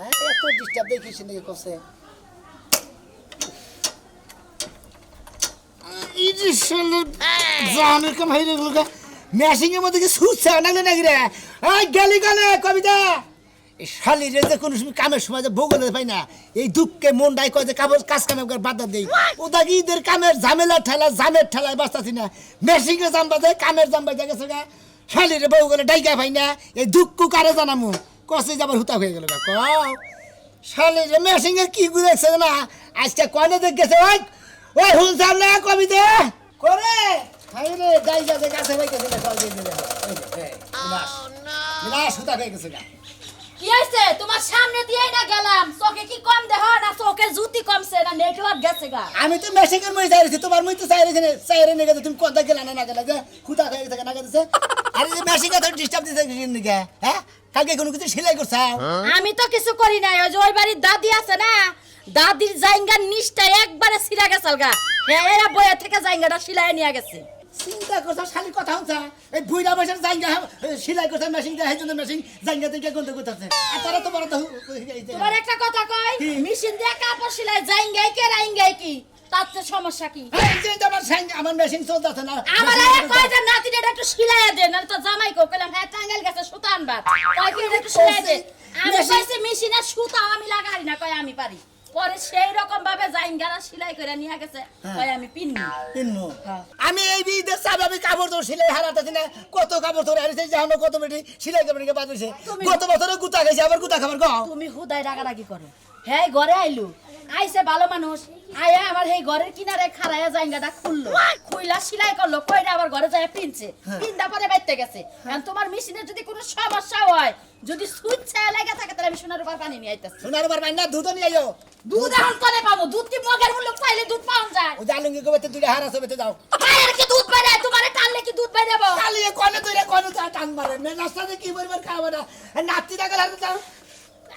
হ্যাঁ? এর কি কামের সময় যে ভোগলে পাই না, এই দুঃখে মন ডাই কয় কাগজ কাজ কামে বাধা দেই। ওটা ঈদের কামের ঝামেলা ঠেলা, জামের ঠেলায় বাঁচতাছি না। মেশিং এ জাম বাজে কামের জাম বাজে গেছে শালিরে বউ গেলে ডাইকা পাই না, এই দুঃখ কারে জানামু? কষে যাবার হুতা হয়ে গেল গা কও শালিরে মেশিং এ কি গুলেছে না আজকে কনে দেখ গেছে ওই ওই হুল সামনে কবিতা করে হাইরে ডাইকা যে গাছে বাইতেছে না চল দিয়ে দিলে বিনাশ হুতা হয়ে গেছে গা কি হয়েছে তোমার সামনে দিয়েই না গেলাম চোখে কি কম দেহ না চোখে জুতি কমছে না নেটওয়ার্ক গেছে গা আমি তো মেশিনের মই চাইছি তোমার মই তো চাইছি না চাইরে নিয়ে গেছে তুমি কোনটা গেলা না না গেলা যে হুতা হয়ে গেছে না গেছে আরে যে মেশিনে তো ডিস্টার্ব দিতে নিকে হ্যাঁ কালকে কোনো কিছু সেলাই করছাও আমি তো কিছু করি নাই ওই যে ওই বাড়ির দাদি আছে না দাদির জাইঙ্গার নিচটা একবারে ছিঁড়া গেছাল গা হ্যাঁ এরা বইয়া থেকে জাইঙ্গাটা সিলাই নিয়ে গেছে চিন্তা করছ খালি কথা হচ্ছে এই বুইরা বসে জাইঙ্গা সেলাই করছে মেশিন দিয়ে হেজন্য মেশিন জাইঙ্গা থেকে গন্ধ করতেছে আর তারা তো বড় তো তোমার একটা কথা কই? মেশিন দিয়ে কাপড় সিলাই জাইঙ্গাই কে রাইঙ্গাই কি তাতে সমস্যা কি? এই যে আমার সাইন- আমার মেশিন চলতেছে না আমার machine আয়া কয় যে নাতিটা একটু সিলাই দে না তো জামাই কো কইলাম হ্যাঁ টাঙ্গাইল গেছে সুতা আনবা। কয় কি একটু সিলাই দে। আমি কইছি মেশিনে সুতা আমি লাগাই না। কয় আমি পারি। পরে সেই রকম ভাবে জাইঙ্গারা সিলাই করে নিয়ে গেছে। কয় আমি পিন্নি কিনবো হ্যাঁ। আমি এই বিদের চাপ আমি কাপড় তোর সিলাই হারাতেছি না। কত কাপড় তোর হারিয়েছে জানো কত বেটি সিলাই কাপড় নিয়ে বাদ তুমি- গত বছরে গুতা গেছে আবার গুতা খাবার গাও তুমি হুদাই রাগারাগি করো। হ্যাঁ ঘরে আইলু। আইছে ভালো মানুষ। আয়া আমার এই ঘরের কিনারে খাড়ায়া জাইঙ্গাটা খুললো। খুইলা সিলাই করল কইরা আবার ঘরে যায় পিনছে। পিন্দা পরে বাইতে গেছে। তোমার মেশিনে যদি কোনো সমস্যা হয় যদি সুইচ ছায়া লাগা থাকে তাহলে আমি সোনার উপর পানি নিয়ে আইতাছি। সোনার বার বাইনা দুধ নিয়ে আইও। দুধ এখন কনে পাবো? দুধ কি মগের মূল্য? চাইলে দুধ পাওয়া যায়। ও জালুঙ্গি কবে দুইটা হারা সবেতে যাও। মায়ের কি দুধ বাইরে তোমারে টানলে কি দুধ বাইরে কালি কনে তুইরে কনে টান মারে। মে নাস্তাতে কি বলবার খাব না? নাতি না গেলে যাও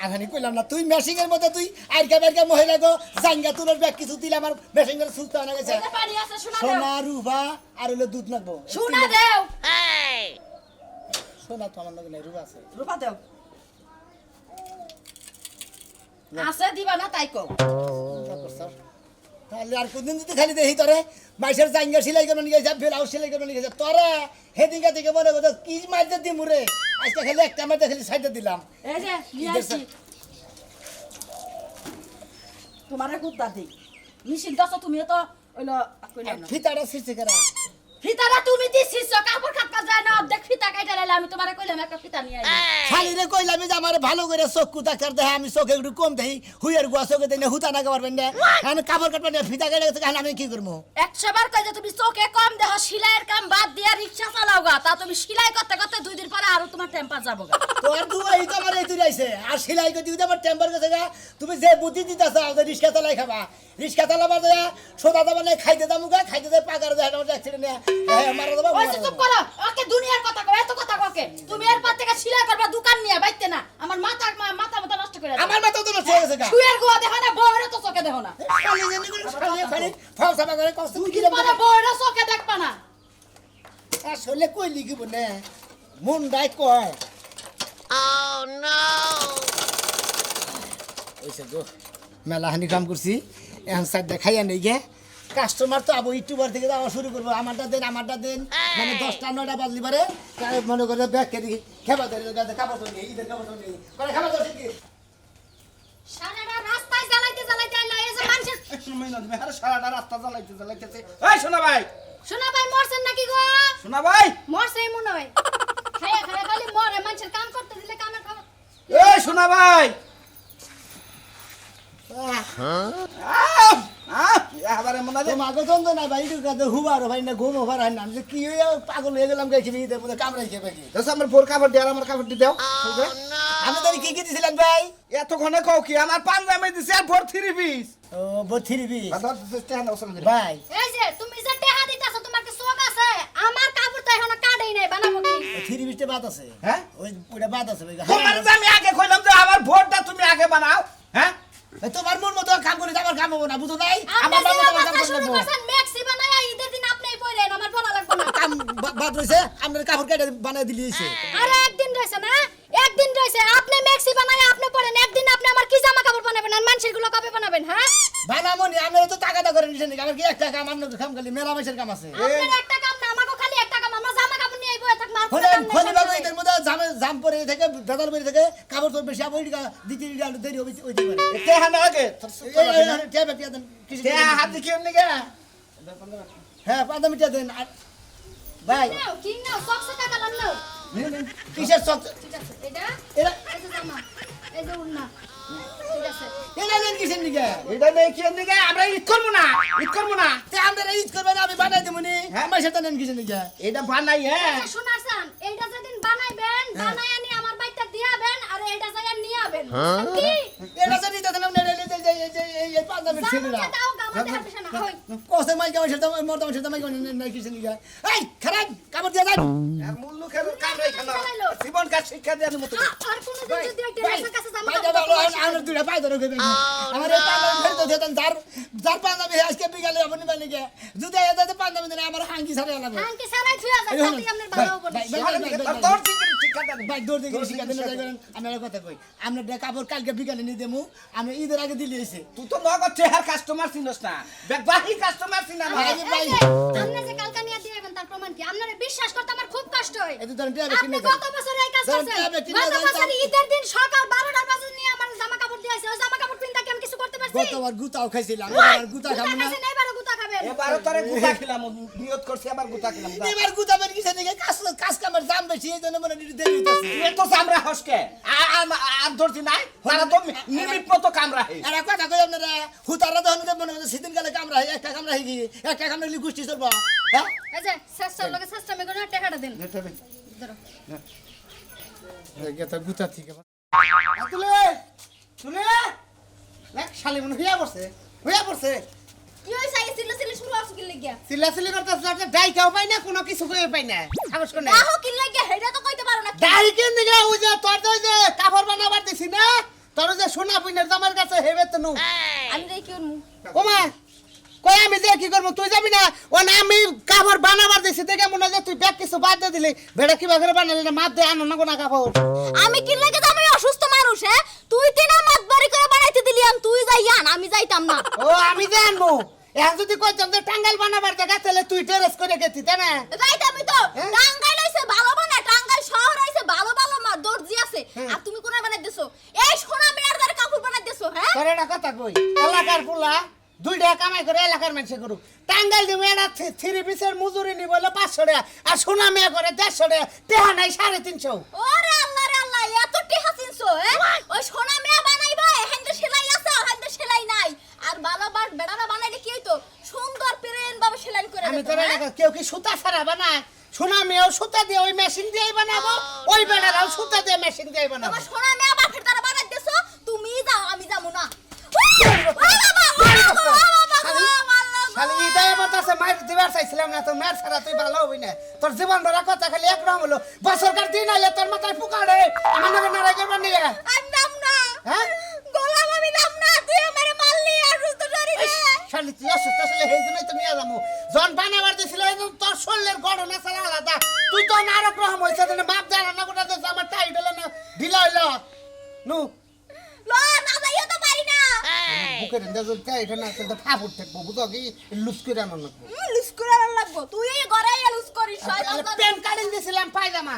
আগানি কইলাম না তুই মেশিং এর মধ্যে তুই আইকা বাইকা মহিলা গো জাঙ্গা তুলোর ব্যাগ কিছু দিলে আমার মেশিং এর সুস্থ হয়ে গেছে। পানি আছে শোনা দেও। সোনা রুবা আর হলো দুধ নাকবো। শোনা দেও। সোনা তো আমার নাকি রুবা আছে। রূপা দেও। আছে দিবা না তাই কও। তাহলে আর কোনদিন যদি খালি দেখি তোরে মাইসের জাঙ্গা সিলাই করে নিয়ে যা ব্লাউজ সিলাই করে নিয়ে যা তোরা হেদিকে দিকে মনে করতো কি মাইতে দি মুরে আজকে খালি একটা মাইতে খালি সাইডে দিলাম। এই যে নিয়ে আসছি। তোমারে কুত্তা দিই। মিশিন দছ তুমি তো ওইলো ফিতাটা কেরা। ফিতাটা তুমি দিছিস কাপড় কাটপা যায় না অর্ধেক ফিতা কাইটা লাইলে আমি তোমারে কইলাম একটা ফিতা নিয়ে আইবা শালিরে কইলাম যে আমার ভালো করে চক্ষু ডাক্তার দেখে আমি চোখে একটু কম দেখি হুইয়ের গুয়া চোখে দেখে হুতা না। পারবেন না আমি কাপড় কাটবেন না ফিতা কেটে গেছে আমি কি করব? একশো বার কই যে তুমি চোখে কম দেহ সেলাইয়ের কাম বাদ দিয়া রিক্সা চালাও গা তা তুমি সেলাই করতে করতে দুই দিন পরে আরও তোমার টেম্পার যাব গা। তোর দু এই তো আমার এই তুই আইছে আর সেলাই করে দিতে আমার টেম্পার গেছে গা। তুমি যে বুদ্ধি দিতেছ রিক্সা চালাই খাবা। রিক্সা চালাবা দেয়া সোদা দাবা নাই খাইতে দামু গা খাইতে দেয় পাকার দেয় আমার অ্যাক্সিডেন্ট মারা দেবা ওই চুপ করো ওকে দুনিয়ার কথা কও এত কথা ককে তুমি এরপর থেকে সেলাই করবা দোকান নিয়ে বাইতে না। আমার মাথা মাথা মাথা নষ্ট করে। আমার মাথা তো নষ্ট হয়ে গেছে গা। শুয়ের গোয়া দেখো না বউরে তো চোখে দেখো না। শালি জানি করে শালি খালি ফাউসা করে কষ্ট কি পরে বউরে চোখে দেখবা না? আসলে কই লিখিব না? মন ডাই কয় ওইসে গো মেলাহানি কাম করছি। এখন সাইড দেখাইয়া নেই গে। কাস্টমার তো আবো ইউটিউবার থেকে যাওয়া শুরু করব। আমারটা দেন আমারটা দেন। মানে দশটা নয়টা বাজলি পারে। মনে করে ব্যাগ কে দেখি খেবা ধরে ঈদের তো নেই। খাবার কি সারাটা রাস্তা জ্বালাইতে জ্বালাইতেছে। এই শোনা ভাই। শোনা ভাই মরছেন নাকি গো? শোনা ভাই। মরছে মনে হয়। খায়া খায়া খালি মরে মানুষের কাম করতে দিলে কামের খবর। এই শোনা ভাই। পাগল হয়ে গেলাম গেছি ঈদের মধ্যে কামড়াই খেয়ে পাখি দেখো আমার বোর কাপড় দিয়ে আর আমার কাপড় দাও আমি তো কি কি দিছিলেন ভাই? এতক্ষণে কও কি আমার পাঞ্জাবি দিছে আর ভোর থ্রি পিস। ও বথিরবি ভাই ভাই। এই যে তুমি যে টেহা দিতাছো তোমার কি আছে? আমার কাপড় তো এখনও কাটেই নাই বানাবো কি? থ্রি বিস্টে বাদ আছে? হ্যাঁ? ওই ওইটা বাদ আছে তোমার আমি আগে কইলাম যে আমার ভোরটা তুমি আগে বানাও হ্যাঁ? তোমার মন মতো কাম করে আমার কাম হব না বুঝো নাই? আমার বাবা তোমার কাম অবস্থা করে শুরু নেব করছেন মেক্সি ঈদের দিন আপনিই পড়েন আমার ভালো লাগবে না। কাম বাদ আপনার কাপড় কেটে বানাই দিলিয়েছে আরে একদিন রয়েছে না একদিন রয়েছে আপনি মেক্সি বানাই আপনি পরেন একদিন আপনি আমার কি জামা কাপড় বানাবেন আর মানুষেরগুলো কবে বানাবেন হ্যাঁ? বানামনি আমরা তো টাকা দা করে নিছেন আমার কি একটা কাম কাম খালি মেলা মাসের কাম আছে? আপনার একটা কাম না আমাকে খালি একটা কাম আমরা জামা কাপড় নিয়ে বয়ে থাকব আর কোনো হলেন সংসারে। এদের মধ্যে জামে জাম পরে থেকে বেদার পরে থেকে কাপড় তোর বেশি আবার দিতে দেরি হবে ওই দিকে তে হানা আগে? দেন হাত হ্যাঁ পাঁচ দেন। ভাই। কি নাও, সক্সে টাকা লান কিসের শখ ঠিক আছে, এটা, এই যে জামা, এই যে উড়না। এটা এটা নেই কি এমনি আমরা ঈদ করব না ঈদ করব না। তে আমরা ঈদ না আমি বানাই দেবো নি। হ্যাঁ। আমার সাথে নেন কিসের নিকে এটা বানাই হ্যাঁ। শোনার চান, এইটা যেদিন বানাইবেন, বানাই আনি আমার বাড়িতে দিয়াবেন, আর এটা জায়গা নিয়াবেন। কি? এটা যদি নিতে নেড়ে যে এই এই এই পাঁচ মিনিট ছেলেরা। দেহার পিছনে, হই। কোসে মাইকা আমার সাথে মরদা আমার সাথে মাইকা নাই কিসের নিকে এই খারাপ কাপড় দিয়ে দেন আর মূল লোকের কাম রে খানা। জীবন কাজ শিক্ষা দেওয়ার মতো আর কোনোদিন যদি একটা নেশার কাছে জামা দাদা আমার দুটা পাই ধরে গেবে আমার এই যার যার পাঞ্জাবি আজকে বিকালে আপনি বানি গে যদি এদাতে পাঞ্জাবি দেন আমার লাগবে আঙ্কি সারাই থুয়া যায়, আপনার ভালো হবে না। তোর শিক্ষা দেন। ভাই দৌড় দেখে শিখা দিন আমি কথা কই। আপনার কাপড় কালকে বিকালে নিয়ে দেবো আমি ঈদের আগে দিলে এসে। তুই তো নগদ চেহার কাস্টমার চিনস না বাহি কাস্টমার আপনি যে কালকা নিয়ে তার প্রমাণ কি? আপনারে বিশ্বাস করতে আমার খুব কষ্ট হয়। আপনি কিনে বছর এই কাজ করছেন। গত বছর ঈদের দিন সকাল 12টার বাজে নিয়ে আমার জামা কাপড় দিয়ে আইছে। ওই জামা কাপড় পিনতে কি আমি কিছু করতে পারছি? গতবার গুতাও খাইছিলাম ওই, গুতা খাব না এবারও। এবারে তোরে গুতা খেলাম নিয়ত করছি আবার গুতা খেলাম এবার গুতা বের কিসে দিকে? কাজ কাজ কামের দাম বেশি এই জন্য মনে দেরি হইতেছে। তুই তো চামড়া হসকে। আর আর ধরছি নাই তারা তো নিমিত মতো কামড়া হে আর কথা কই আপনারা হুতারা দহন মনে হচ্ছে সেদিন গেলে কামড়া হয় একটা গিয়ে একটা চলবো হ্যাঁ? মেয়ে টাকাটা দেন। ধরো। গুতা থেকে তুলে তুলে। এক শালি মনে হইয়া পড়ছে হইয়া পড়ছে। কি হইছে? আগে শুরু হচ্ছে কি লাগিয়া? পাই না কোনো কিছু কই পাই না সাহস করে আহো কি লাগিয়া? হেইটা তো কইতে পারো না। ডাই কেন দিকে ওই যে তোর তো যে কাপড় বানাবার দিছি না তোর যে সোনা পুইনের জামার কাছে হেবে তো নু আমি কি? ওমা কই আমি যে কি করব তুই যাবি না ও না আমি কাপড় বানাবার দিছি দেখে মনে হয় যে তুই ব্যাগ কিছু বাদ দিয়ে দিলি ভেড়া কিবা করে বানালি না মাপ দিয়ে আনো না কোনা কাপড় আমি কি লাগে আমি অসুস্থ মানুষ হ্যাঁ তুই তিন বাড়ি করে বানাইতে দিলি আন তুই যাই আন আমি যাইতাম না। ও আমি যে আনব। এখন যদি কইতাম যে টাঙ্গাইল বানাবার জায়গা তাহলে তুই টেরেস করে গেছি তাই না? যাইতামই তো। হ্যাঁ? টাঙ্গাইল হইছে ভালো বানা টাঙ্গাইল শহর হইছে ভালো ভালো মা দর্জি আছে। হ্যাঁ। আর তুমি কোন বানাই দিছো এই সোনা মেয়ার দ্বারা কাপড় বানাই দিছো হ্যাঁ? তোর একটা কথা কই। এলাকার পোলা দুই টাকা কামাই করে এলাকার মানুষে করুক। টাঙ্গাইল দিব এটা থ্রি পিসের মজুরি নিব হলো পাঁচশো টাকা আর সোনা মেয়ে করে দেড়শো টাকা টেহা নাই সাড়ে তিনশো। ওরে আল্লাহ রে আল্লাহ এত টিহা চিনছো হ্যাঁ ওই সোনা মেয়া বানাইবা হেন্দে সেলাই আছে হেন্দে সেলাই নাই আর ভালো বার বেড়ারা বানাইলে কি হইতো সুন্দর প্লেন ভাবে সেলাই করে আমি? এলাকা কেউ কি সুতা ছাড়া বানায়? সোনা মেয়েও সুতা দিয়ে ওই মেশিন দিয়ে বানাবো? ওই বেড়ারাও সুতা দিয়ে মেশিন দিয়ে বানাবো। সোনা মেয়া বাপের দ্বারা বানাই দিছো তুমি যাও আমি যাব না। চাইছিলাম তোর মার ছাড়া তুই ভালো হবি না। তোর জীবন ভরা কথা খালি এক রকম হলো। বছরকার দিন আইলে তোর মাথায় পুকাড়ে আমার নামে নারাই করবার নিয়ে। টাইট না কিন্তু ফাপুর থাকব বুঝো কি? লুজ করে করে লাগবো। তুই এই ঘরে লুস করিস। প্যান কাটিং দিয়েছিলাম পায়জামা।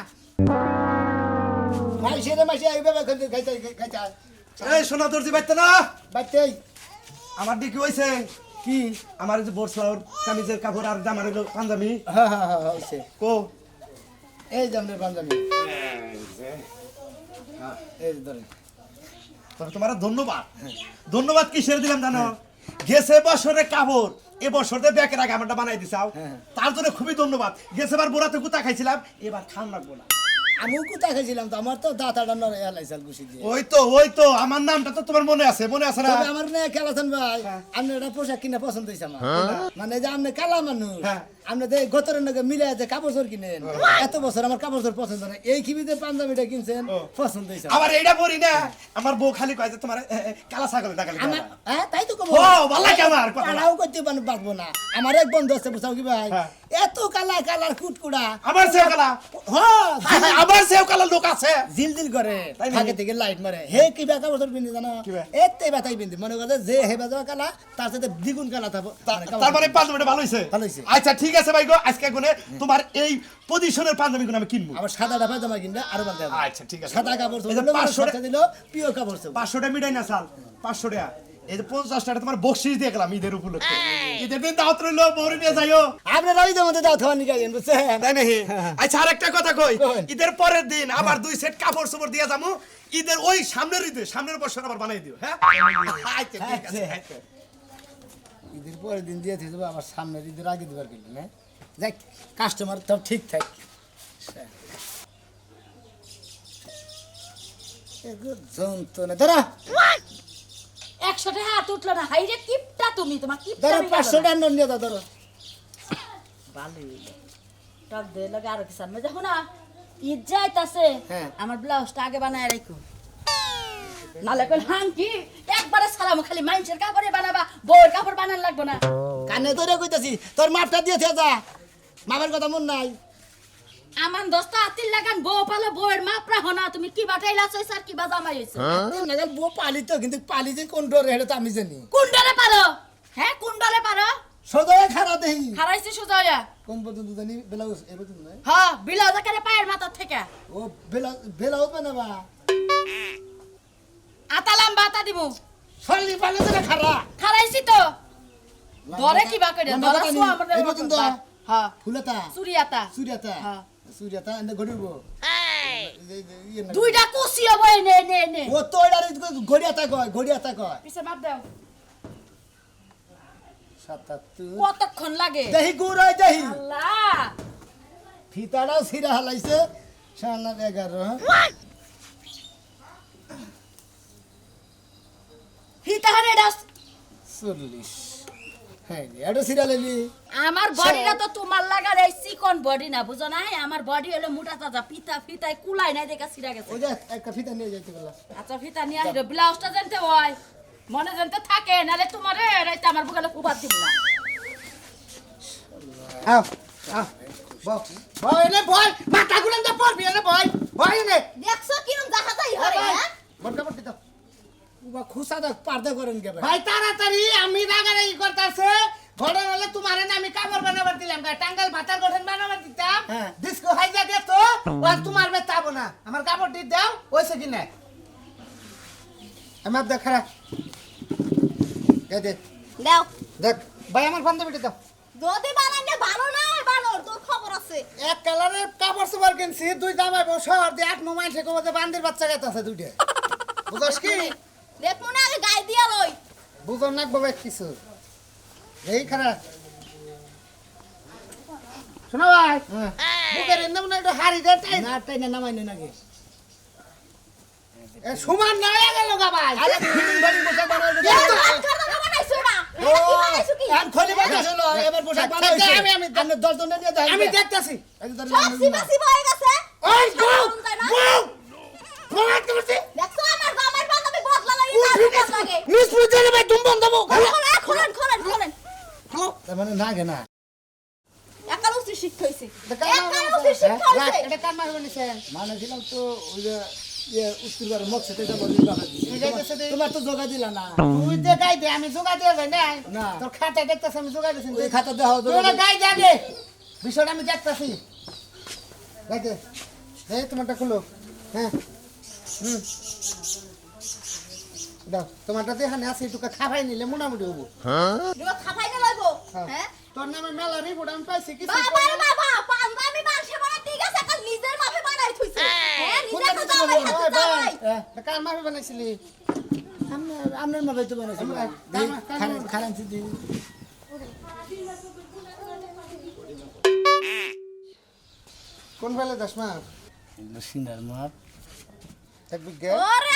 ভাই সেরে মাসে এইভাবে খাইতে খাইতে খাইতে এই সোনা দর্জি বাইতে না। বাচ্চাই আমার দিকে হইছে কি? আমার এই যে বর্ষার কামিজের কাপড় আর জামার হলো পাঞ্জাবি। হ্যাঁ হ্যাঁ হ্যাঁ হচ্ছে কো। এই আপনার পাঞ্জাবি। এই যে ধরেন। তোমার ধন্যবাদ। ধন্যবাদ কিসের দিলাম জানো? গেছে বছরে কাবর এ বছরতে ব্যাকের আগে আমারটা বানাই দিছাও হ্যাঁ। তার জন্য খুবই ধন্যবাদ। গেছে বার বোরাতে গুতা খাইছিলাম এবার খান লাগবো না। আমিও কোথায় খাইছিলাম তো? আমার তো দাঁতাটা নড়ে এলাইছাল গুছি দিয়ে। ওই তো ওই তো আমার নামটা তো তোমার মনে আছে মনে আছে না? আমার না খেলাছেন ভাই। আপনি একটা পোশাক কিনা পছন্দ হয়েছে আমার। মানে যে আপনি কালা মানুষ হ্যাঁ। আপনাদের গতরের নাকি মিলে কাপড় চোর কিনেন এত বছর আমার কাপড় চোর পছন্দ না। এই খিবিতে পাঞ্জাবিটা কিনছেন পছন্দ হয়েছে আবার এইটা পরি না আমার বউ খালি কয় যে তোমার কালা ছাগল ডাকালি আমার হ্যাঁ তাই তো কব। ও, ভালো লাগে আমার কথা। কালাও করতে পারব পারব না। আমার এক বন্ধু আছে বুঝাও কি ভাই? হ্যাঁ। এত কালা কালার কুটকুড়া। আমার সেও কালা হ্যাঁ আমার সেও কালা লোক আছে? জিল জিল করে? থাকে থেকে লাইট মারে। হে কি বেকা বছর পিন্ধি জানো? এতে বেতাই পিন্ধি। মনে করে যে হে বেজা কালা তার সাথে দ্বিগুণ কালা থাকব। তার মানে পাঞ্জাবিটা ভালো হয়েছে ভালো হইছে। আচ্ছা ঠিক আছে ভাই গো আজকে গুনে তোমার এই পজিশনের পাঞ্জাবি গুলো আমি কিনবো। আবার সাদা ডাবা জামা কিনলে আরও দেবো আচ্ছা ঠিক আছে। সাদা কাপড় পাঁচশো খরচা দিল প্রিয় কাপড় চোপড়। পাঁচশো টাকা মিটাই না চাল। পাঁচশো টাকা। এই যে পঞ্চাশ টাকা তোমার বকশিস দিয়ে গেলাম ঈদের উপলক্ষে। ঈদের দিন দাওয়াত রইল বৌরি নিয়ে যাইও। আপনারা ওই মধ্যে দাও থাওয়া নিয়ে গেছেন বুঝছেন? তাই নাকি? আচ্ছা আর একটা কথা কই। কই। ঈদের পরের দিন আবার দুই সেট কাপড় চোপড় দিয়ে যাব। ঈদের ওই সামনের ঈদে সামনের বছর আবার বানাই দিও হ্যাঁ? আচ্ছা ঠিক আছে। ঈদের পরের দিন দিয়ে থেকে আবার সামনের ঈদের আগে দেবার কিন্তু না দেখ কাস্টমার তো ঠিক থাক। যন্ত্রণা। দাঁড়া। একশো টাকা হাত উঠল না। হাই রে কিপটা তুমি তোমার কিপটা আমি পাঁচশো টাকা নিয়ে দাও ধরো। হইল। টক লাগে আরও কিছু আনবে। দেখো না ঈদ যাইতাছে। হ্যাঁ। আমার ব্লাউজটা আগে বানায় রাখো নালে কল হাঙ্কি একবারে সালাম খালি মাইন্সের কাপড়ে বানাবা। বউয়ের কাপড় বানান লাগবো না। কানে ধরে কইতাছি তোর মাপটা দিয়ে যা। মামার কথা মন নাই। আমান দস্তা আতিল লাগান বউ পালো বউয়ের মাপ রাখো না তুমি কি বাটাইলা সইছ আর কি বা জামাই হইছে? নাগাল বউ পালি তো কিন্তু পালি যে কোন ডরে হেঁটে তো আমি জানি। কুন্ডলে পারো হ্যাঁ কুন্ডলে পারো সদয় খারা দেহি। হারাইছে সোজা হইয়া কোন পর্যন্ত জানি ব্লাউজ এ পর্যন্ত নয় হ্যাঁ বিলাও জাকারে পায়ের মাথার থেকে। ও ব্লাউজ ব্লাউজ বানাবা। আতা লাম্বা আতা দিমু। সরলি পালে তো খারা হারাইছি তো। ধরে কি বা করে লম্বা ধরা নি, আমাদের এই পর্যন্ত হ্যাঁ ফুলাতা সুরিয়াতা সুরিয়াতা হ্যাঁ। সুরিয়াতা এনে গড়িব দুইটা কুসি হবে নে নে নে ও তো এটা গড়িয়াতা কয় গড়িয়াতা কয়। পিছে মাপ দাও। সাতাত্তর কতক্ষণ লাগে? দেহি গুড়াই দেহি। আল্লাহ! ফিতাটাও ছিঁড়া হালাইছে সাড়ে এগারো ডাস চল্লিশ আমার বডিটা তো তোমার লাগার এই চিকন বডি না বুঝো না? হ্যাঁ? আমার বডি হলো মোটা তাজা ফিতা ফিতায় কুলাই নাই দেখা ছিড়া গেছে। ওই যে একটা ফিতা নিয়ে যাইতে বললাম আচ্ছা ফিতা নিয়ে আসবে ব্লাউজটা জানতে হয় মনে জানতে থাকে নালে তোমার রাইতে আমার বুকালে কুবাদ দিব না আও আও বল বল এনে বল মাথা গুলো তো পড়বি এনে বল বল এনে। দেখছ কিরম দেখা যায় হরে হ্যাঁ? উবা খুসা দেখ পার্দা করেন কে ভাই ভাই তাড়াতাড়ি আমি রাগারাগি করতেছে। ঘরে হলে তোমার না আমি কাপড় বানাবার দিলাম গা টাঙ্গাল ভাতার গঠন বানাবার দিতাম। হ্যাঁ। ডিস্কো হাইজা দে তো আর তোমার বে চাবো না। আমার কাপড় দি দাও ওইসে কি না? আমার দেখ খারাপ দে দে। দাও। দেখ ভাই আমার বান্ধবীটা দাও। যদি বানাইলে ভালো না বানর তোর খবর আছে। এক কালারের কাপড় চোপড় কিনছি দুই জামাই শহর দিয়ে আট মোমাইল থেকে বলতে বান্দির বাচ্চা গেছে আছে দুইটা। বুঝস কি? দেখ আগে গায়ে দিয়া লই। বুঝন না বাবা কিছু। এই খারাপ শোনো ভাই। বুকের এনে একটু হাড়ি দে টাইট না তাই না নামাই নাকি এ সমান না হয়ে গেল গা ভাই। আরে ফিটিং বাড়ি পোশাক বানাই এ দিতে তো- আর খাতা বানাইছো ও আর খলি বানাই এবার পোশাক আমি- আমি- আমি দশ জন নিয়ে যাই। আমি দেখতেছি। সব সিবা সিবা হয়ে গেছে। ওই বউ সাধারণ যায় না? বউ বউ একটা করছে দেখছ আমার আমার বান্ধবী বদলা লাগে না বদলা লাগে মিস পুজে ভাই তুমি বন্ধ বউ খোলেন খোলেন খোলেন খোলেন তার মানে না গে না একাল শিক্ষা হইছে। দেখা শিক্ষা হইছে। এটা কার মারবে নিছে? মানে ছিলাম তো ওই যে ইয়ে যাব। তোমার তো দিলা না। তুই দে গাই দে আমি জোগা দিয়ে না না। তোর খাতা দেখতেছ আমি জোগা দিছি। ওই খাতা ওটা গাই দে আগে বিষয়টা আমি দেখতেছি। গাই দে দে তোমারটা খুলো। হ্যাঁ। হুম। দাও তোমারটা দেখানে আছে টুকা খাবাই নিলে মোটামুটি হব। এবার খাপাই না লইবো হ্যাঁ। তোর নামে মেলা রিপোর্ট আমি পাইছি কিছু বাবা রে বাবা পাঞ্জাবি মানুষে বানাই ঠিক আছে একাল নিজের মাপে বানাই থইছে। হ্যাঁ হাতে কার মাপে বানাইছিলি? মাপে তো বানাইছি। দিই কোন বেলে দশ মাপ? সিনার মাপ। এক বিঘে। ওরে আমার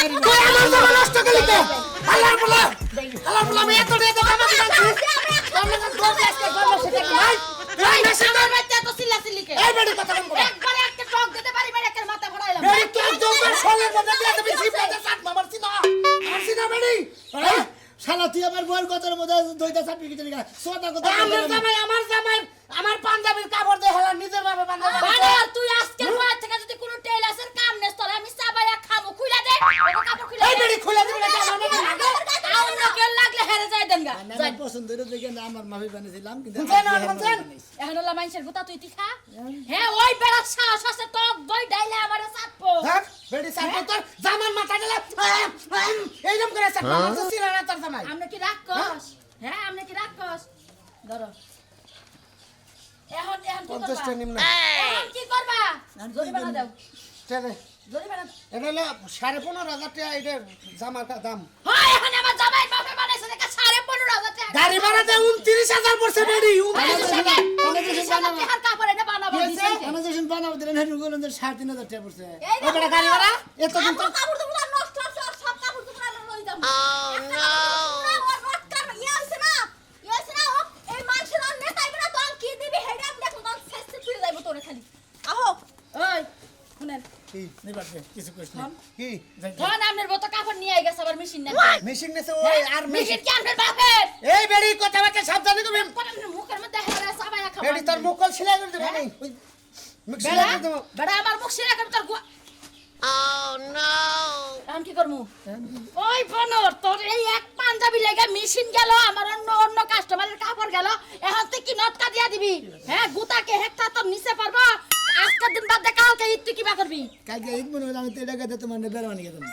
আমার পছন্দ হইল দেখে না আমার মাফি বানিয়েছিলাম কিন্তু বুঝছেন আর এখন হলো মানুষের গুতা তুই তিখা? হ্যাঁ। ওই বেড়া সাহস আছে টক দই ডাইলে আমারে চাটবো হ্যাঁ। বেটি তোর জামার মাথা গেলে এইরকম করে সাথে মারছে ছিল না তোর জামাই। আমরা কি রাগ কস হ্যাঁ আমরা কি রাগ কস ধরো। এখন এখন পঞ্চাশটা নিম্ন। এখন কি করবা? জরিমানা দাও। জরিমানা এটা হলো সাড়ে পনেরো হাজার টাকা এটার জামার দাম। হয় এখন আমার জামাই বাপে বানাইছে গাড়ি ভাড়াতে উনত্রিশ হাজার পড়ছে যে সাড়ে তিন হাজার টাকা পড়ছে এই ও বেটা গাড়ি ভাড়া এত দিন তো কাপড় কাপড় দুপুরা নষ্ট হচ্ছে, আর সব কাপড় দুপুরা আমি লই যাব। একটা কাপড় দুপুরা ওর রটকার ইয়ে হইছে না, ইয়ে হইছে না, ও এই মানুষের আর নেতাইবে না, তখন কি দিবি হেডে আমি দেখব, তখন শেষে ফিরে যাইবো তোরে খালি। আহো, ওই শুনেন কি? নিবার কিছু কইস না। কি? ধন আপনার মতো কাপড় নিয়ে আই গেছে আবার মেশিন না মেশিন নেছে ওই আর মেশিন কি আপনার বাপের? এই বেড়ি কথা বাচ্চা সাবধানে তুমি। মুখের মধ্যে হেরা বেড়ি তোর মুখল সিলাই করে দেবে সিলাই বেড়া দেবো। বেড়া আমার মুখ সিরা করে তোর এখন কি করমু? ওই বনর তোর এই এক পাঞ্জাবি লেগে মেশিন গেল আমার অন্য অন্য কাস্টমারের কাপড় গেল এখন তুই কি নটকা দিয়া দিবি? হ্যাঁ গুতাকে হেক্টা তোর নিচে পারব আজকের দিন বাদ দে কালকে ঈদ তুই কিবা করবি? কালকে ঈদ মনে হলো আমি তো এটা কথা তোমার বেড়ানি গেতাম